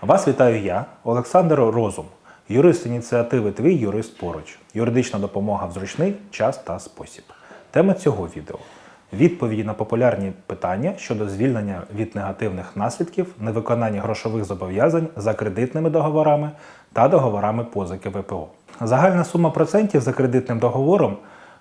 Вас вітаю я, Олександр Розум, юрист ініціативи Твій юрист поруч. Юридична допомога в зручний час та спосіб. Тема цього відео відповіді на популярні питання щодо звільнення від негативних наслідків невиконання грошових зобов'язань за кредитними договорами та договорами позики ВПО. Загальна сума процентів за кредитним договором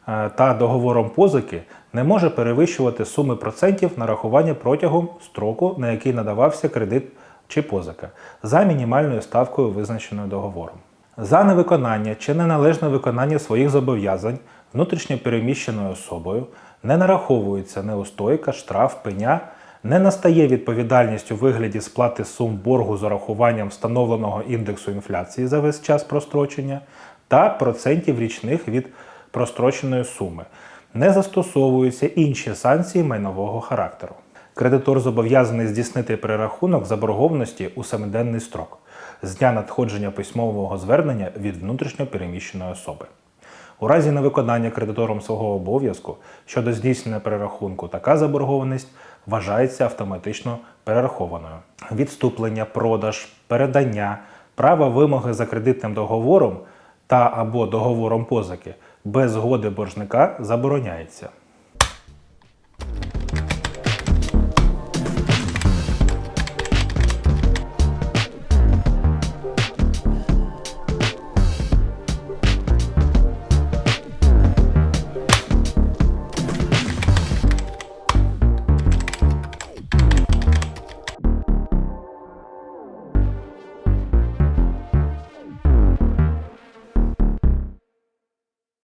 е, та договором позики не може перевищувати суми процентів нарахування протягом строку, на який надавався кредит чи позика, за мінімальною ставкою, визначеною договором. За невиконання чи неналежне виконання своїх зобов'язань внутрішньо переміщеною особою не нараховується неустойка, штраф, пеня, не настає відповідальність у вигляді сплати сум боргу з урахуванням встановленого індексу інфляції за весь час прострочення та процентів річних від простроченої суми. Не застосовуються інші санкції майнового характеру. Кредитор зобов'язаний здійснити перерахунок заборгованості у семиденний строк з дня надходження письмового звернення від внутрішньо переміщеної особи. У разі невиконання кредитором свого обов'язку щодо здійснення перерахунку, така заборгованість вважається автоматично перерахованою. Відступлення, продаж, передання, права вимоги за кредитним договором та або договором позики без згоди боржника забороняється.